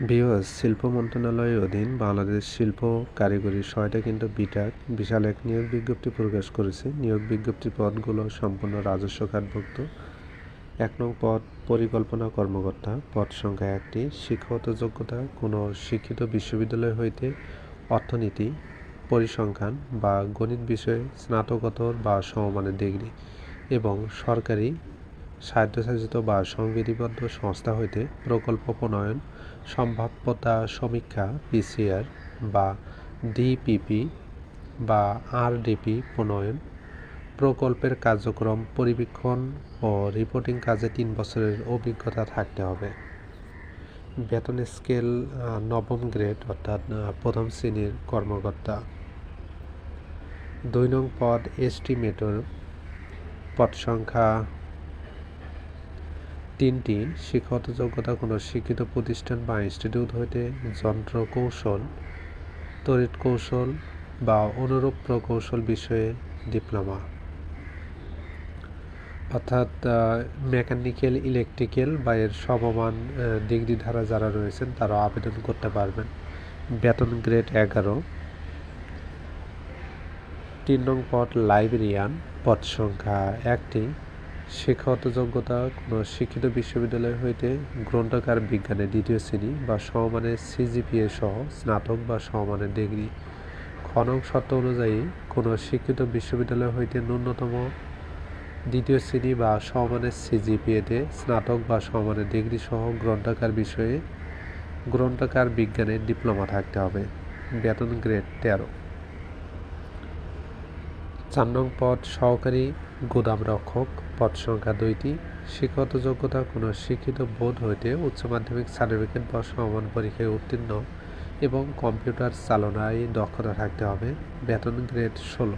BOS শিল্প মন্ত্রণালয়ের অধীন বাংলাদেশ শিল্প কারিগরি সহায়তা কেন্দ্র বিটাক বিশাল এক নিয়োগ বিজ্ঞপ্তি প্রকাশ করেছে। নিয়োগ বিজ্ঞপ্তির পদগুলো সম্পূর্ণ রাজস্ব খাতভুক্ত এক নং পদ, পরিকল্পনা কর্মকর্তা। পদ সংখ্যা একটি, শিক্ষাগত যোগ্যতা, কোনো শিক্ষিত বিশ্ববিদ্যালয় হইতে অর্থনীতি, পরিসংখ্যান বা গণিত বিষয়ে স্নাতকোত্তর বা সমমানের ডিগ্রি এবং সরকারি স্বায়ত্তশাসিত বা সংবিধিবদ্ধ সংস্থা হইতে প্রকল্প প্রণয়ন, সম্ভাব্যতা সমীক্ষা, পিসিআর বা ডিপিপি বা আরডিপি প্রণয়ন, প্রকল্পের কার্যক্রম পরিবীক্ষণ ও রিপোর্টিং কাজে তিন বছরের অভিজ্ঞতা থাকতে হবে। বেতন স্কেল নবম গ্রেড অর্থাৎ প্রথম শ্রেণির কর্মকর্তা। দুই নং পদ, এস্টিমেটর। পদ সংখ্যা তিনটি শিক্ষাগত যোগ্যতা, কোনো শিক্ষিত প্রতিষ্ঠান বা ইনস্টিটিউট হইতে যন্ত্র কৌশল তড়িৎ কৌশল বা অনুরূপ প্রকৌশল বিষয়ে ডিপ্লোমা অর্থাৎ মেকানিক্যাল ইলেকট্রিক্যাল বা এর সমমান ডিগ্রি ধারা যারা রয়েছেন, তারা আবেদন করতে পারবেন। বেতন গ্রেড এগারো। তিন নং পদ লাইব্রেরিয়ান পদ সংখ্যা একটি। শিক্ষাগত যোগ্যতা কোনো শিক্ষিত বিশ্ববিদ্যালয় হইতে গ্রন্থকার বিজ্ঞানের দ্বিতীয় শ্রেণি বা সমমানের সিজিপিএ সহ স্নাতক বা সমমানের ডিগ্রি। খনক শর্ত অনুযায়ী কোনো শিক্ষিত বিশ্ববিদ্যালয় হইতে ন্যূনতম দ্বিতীয় শ্রেণি বা সমমানের সিজিপিএতে স্নাতক বা সমমানের ডিগ্রি সহ গ্রন্থাকার বিষয়ে গ্রন্থাকার বিজ্ঞানের ডিপ্লোমা থাকতে হবে। বেতন গ্রেড তেরো। চার নং পদ, সহকারী গুদাম রক্ষক। পদ সংখ্যা দুইটি, শিক্ষাগত যোগ্যতা কোনো শিক্ষিত বোর্ড হইতে উচ্চ মাধ্যমিক সার্টিফিকেট বা সমান পরীক্ষায় উত্তীর্ণ এবং কম্পিউটার চালনায় দক্ষতা থাকতে হবে। বেতন গ্রেড ষোলো।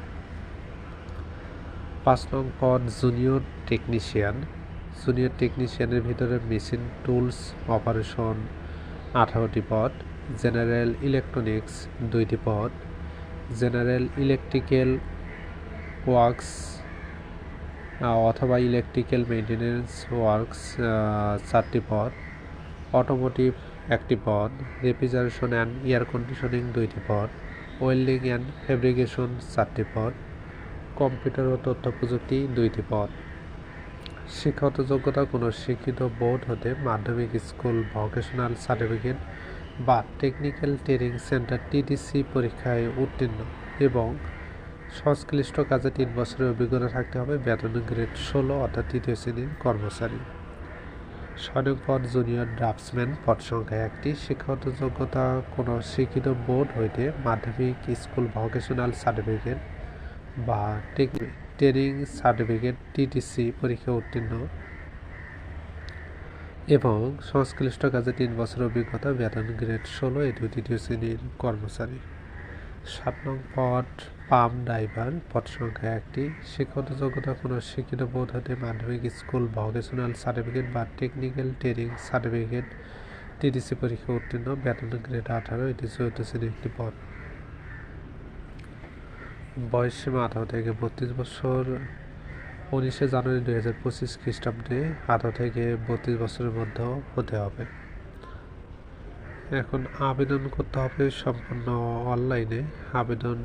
পাঁচ নং পদ, জুনিয়র টেকনিশিয়ান। জুনিয়র টেকনিশিয়ানের ভিতরে মেশিন, টুলস, অপারেশন আঠারোটি পদ, জেনারেল ইলেকট্রনিক্স দুইটি পদ, জেনারেল ইলেকট্রিক্যাল ওয়ার্কস অথবা ইলেকট্রিক্যাল মেনটেন্যান্স ওয়ার্কস চারটি পদ। অটোমোটিভ একটি পদ রেফ্রিজারেশন অ্যান্ড এয়ার কন্ডিশনিং দুইটি পদ ওয়েল্ডিং অ্যান্ড ফেব্রিকেশন চারটি পদ কম্পিউটার ও তথ্য প্রযুক্তি দুইটি পদ। শিক্ষাগত যোগ্যতা, কোনো শিক্ষিত বোর্ড হতে মাধ্যমিক স্কুল ভোকেশনাল সার্টিফিকেট বা টেকনিক্যাল ট্রেনিং সেন্টার টিটিসি পরীক্ষায় উত্তীর্ণ এবং সংশ্লিষ্ট কাজে তিন বছরের অভিজ্ঞতা থাকতে হবে। বেতন গ্রেড ষোলো অর্থাৎ তৃতীয় শ্রেণির কর্মচারী। সনক পদ জুনিয়র ড্রাফটসম্যান পদ সংখ্যা একটি। শিক্ষাগত যোগ্যতা কোনো শিক্ষিত বোর্ড হইতে মাধ্যমিক, স্কুল ভোকেশনাল সার্টিফিকেট বা ট্রেনিং সার্টিফিকেট, টিটিসি পরীক্ষা উত্তীর্ণ। এবং সংশ্লিষ্ট কাজে তিন বছর অভিজ্ঞতা, বেতন গ্রেড ষোলো এটি তৃতীয় শ্রেণির কর্মচারী। সাত নং পদ পাম ড্রাইভার পদ সংখ্যা একটি। শিক্ষাগত যোগ্যতা কোনো শিক্ষিত বোধ হতে মাধ্যমিক স্কুল ভকেশনাল সার্টিফিকেট বা টেকনিক্যাল ট্রেনিং সার্টিফিকেট। টিডিসি পরীক্ষা উত্তীর্ণ বেতন গ্রেড আঠারো, এটি চতুর্থ শ্রেণির একটি পদ। বয়স সীমা আঠারো থেকে বত্রিশ বছর। উনিশে জানুয়ারি দুই হাজার পঁচিশ খ্রিস্টাব্দে আঠারো থেকে বত্রিশ বছরের মধ্যে হতে হবে। এখন আবেদন করতে হবে সম্পূর্ণ অনলাইনে। আবেদন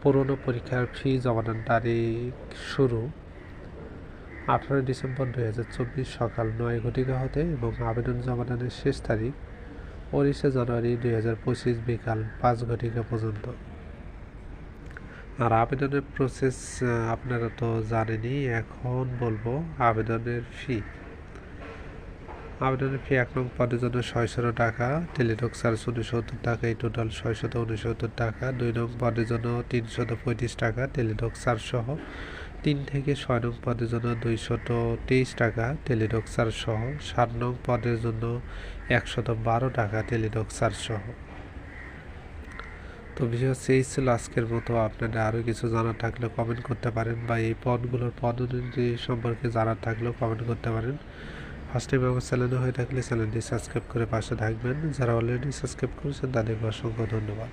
পুরনো পরীক্ষার ফি জমানোর তারিখ শুরু আঠারোই ডিসেম্বর দুই হাজার চব্বিশ সকাল নয় ঘটিকা হতে এবং আবেদন জমাদানের শেষ তারিখ উনিশে জানুয়ারি দুই হাজার পঁচিশ বিকাল পাঁচ ঘটিকা পর্যন্ত। আর আবেদনের প্রসেস আপনারা তো জানেনই, এখন বলব আবেদনের ফি। আবেদনের ফি এক নং পদের জন্য ছয়শত টাকা টেলিটক চার্জ উনসত্তর টাকা, এই টোটাল ছয়শত উনসত্তর টাকা। দুই নং পদের জন্য তিনশত পঁয়ত্রিশ টাকা টেলিটক চার্জ তিন থেকে ছয় নং পদের জন্য দুইশত তেইশ টাকা টেলিটক চার্জ সাত নং পদের জন্য একশত বারো টাকা টেলিটক চার্জ তো বিশেষ হচ্ছে এই ছিল আজকের মতো। আপনাদের আরও কিছু জানার থাকলে কমেন্ট করতে পারেন বা এই পদগুলোর পদ্ধতি সম্পর্কে জানার থাকলেও কমেন্ট করতে পারেন। ফার্স্ট টাইম আমার চ্যানেলে হয়ে থাকলে চ্যানেলটি সাবস্ক্রাইব করে পাশে থাকবেন। যারা অলরেডি সাবস্ক্রাইব করেছেন, তাদেরকে অসংখ্য ধন্যবাদ।